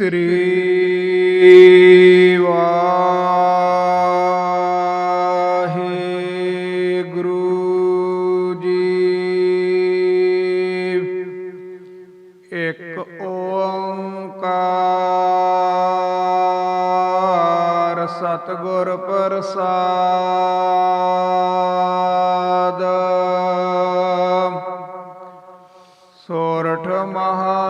ਸ੍ਰੀ ਵਾਹਿਗੁਰੂ ਜੀ ਇੱਕ ਓੰਕਾਰ ਸਤਿਗੁਰ ਪ੍ਰਸਾਦ ਸੋਰਠ ਮਹਾ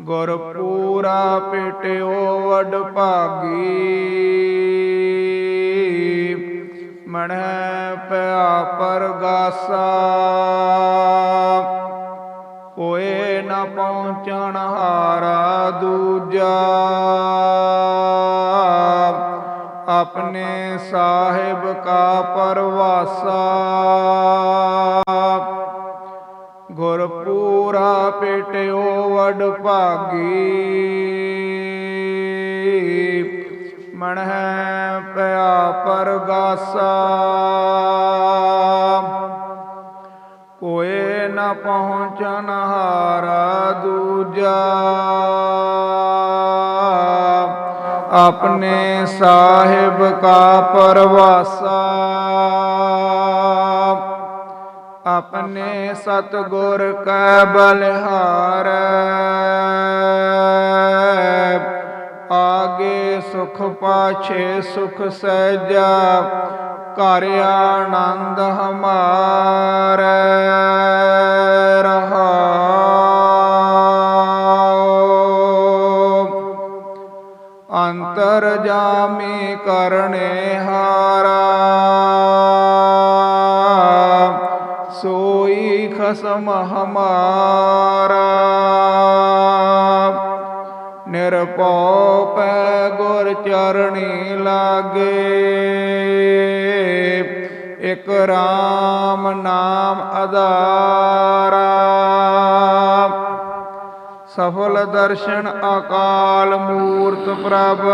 ਗੁਰ ਪੂਰਾ ਪੇਟਿਓ ਵਡ ਭਾਗੀ। ਮਣੈ ਪਿਆ ਪਰਗਾਸਾ। ਕੋਏ ਨ ਪਹੁੰਚਣ ਹਾਰਾ ਦੂਜਾ। ਆਪਣੇ ਸਾਹਿਬ ਕਾ ਪਰਵਾਸਾ। ਗੁਰ ਪੂਰਾ ਪੇਟਿਓ ਵਡ ਭਾਗੀ। ਮਣਹਿ ਪਿਆ ਪਰਗਾਸਾ। ਕੋਏ ਨ ਪਹੁੰਚਨ ਹਾਰਾ ਦੂਜਾ। ਆਪਣੇ ਸਾਹਿਬ ਕਾ ਪਰਵਾਸਾ। ਆਪਣੇ ਸਤਗੁਰ ਕੈ ਬਲਿਹਾਰ। ਆਗੇ ਸੁਖ ਪਾਛੇ ਸੁਖ ਸਹਿਜਾ ਘਰ ਆਨੰਦ ਹਮਾਰ। ਰਹਾਉ ਅੰਤਰ ਜਾਮੀ ਕਰਨੇ ਹਾਰਾ। ਸੋਈ ਖਸਮ ਹਮਾਰਾ ਨਿਰਭਉ ਪੈ ਗੁਰ ਚਰਣੀ ਲਾਗੇ। ਇਕ ਰਾਮ ਨਾਮ ਆਧਾਰਾ ਸਫਲ ਦਰਸ਼ਨ ਅਕਾਲ ਮੂਰਤ ਪ੍ਰਭ।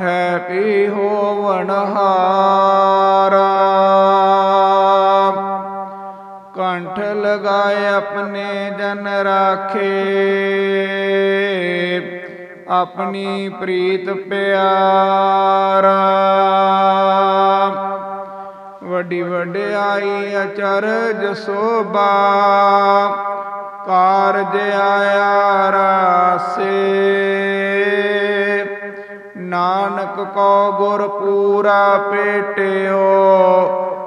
ਹੈ ਪੀ ਹੋਵਨ ਕੰਠ ਲਗਾਏ ਆਪਣੇ ਜਨ ਰਾਖੇ। ਆਪਣੀ ਪ੍ਰੀਤ ਪਿਆਰਾ। ਵੱਡੀ ਵਡਿਆਈ ਅਚਰਜ ਸੋਭਾ। ਕਾਰਜ ਆਇਆ ਰਾਸੇ। ਨਾਨਕ ਕੋ ਗੁਰ ਪੂਰਾ ਪੇਟਿਓ।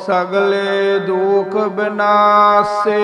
ਸਗਲੇ ਦੁਖ ਬਿਨਾਸੇ।